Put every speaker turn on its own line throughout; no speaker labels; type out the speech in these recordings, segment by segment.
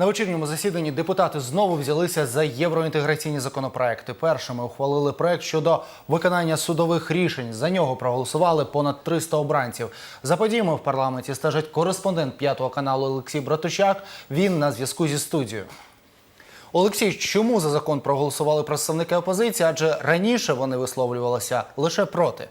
На вечірньому засіданні депутати знову взялися за євроінтеграційні законопроекти. Першими ухвалили проект щодо виконання судових рішень. За нього проголосували понад 300 обранців. За подіями в парламенті стежить кореспондент п'ятого каналу Олексій Братучак. Він на зв'язку зі студією. Олексій, чому за закон проголосували представники опозиції? Адже раніше вони висловлювалися лише проти.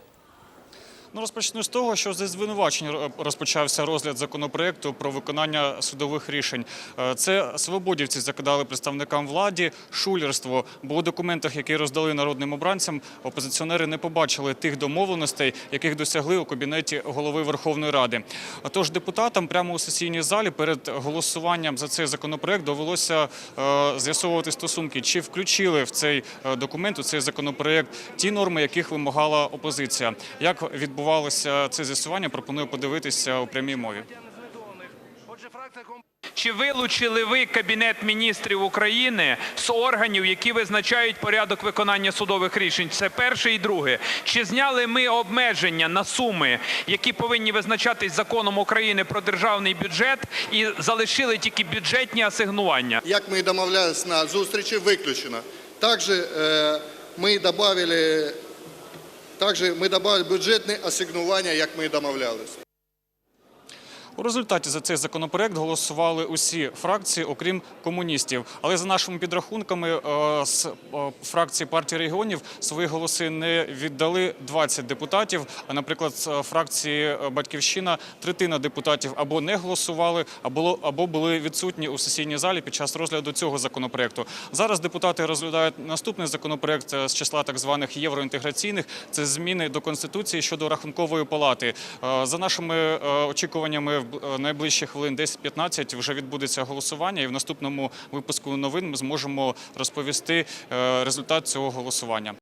Ну, розпочну з того, що зі звинувачень розпочався розгляд законопроекту про виконання судових рішень. Е, Це свободівці закидали представникам владі шулерство. Бо у документах, які роздали народним обранцям, опозиціонери не побачили тих домовленостей, яких досягли у кабінеті голови Верховної Ради. Тож депутатам прямо у сесійній залі перед голосуванням за цей законопроект довелося е, з'ясовувати стосунки, чи включили в цей е, документ у цей законопроект ті норми, яких вимагала опозиція. Як відбувалося це з'ясування, пропоную подивитися у прямій мові.
Чи вилучили ви Кабінет міністрів України з органів, які визначають порядок виконання судових рішень? Це перше і друге. Чи зняли ми обмеження на суми, які повинні визначатись законом України про державний бюджет, і залишили тільки бюджетні асигнування?
як ми і домовлялись на зустрічі, виключено. Також е, ми додали, також ми добавили бюджетне асигнування, як ми і домовлялись.
У результаті за цей законопроект голосували усі фракції, окрім комуністів. Але за нашими підрахунками е, з е, фракції партії регіонів свої голоси не віддали 20 депутатів. А, наприклад, з е, фракції Батьківщина третина депутатів або не голосували, або були відсутні у сесійній залі під час розгляду цього законопроекту. Зараз депутати розглядають наступний законопроект з числа так званих євроінтеграційних. Це зміни до конституції щодо рахункової палати. За нашими очікуваннями, в найближчі хвилин 10-15 вже відбудеться голосування, і в наступному випуску новин ми зможемо розповісти е, результат цього голосування.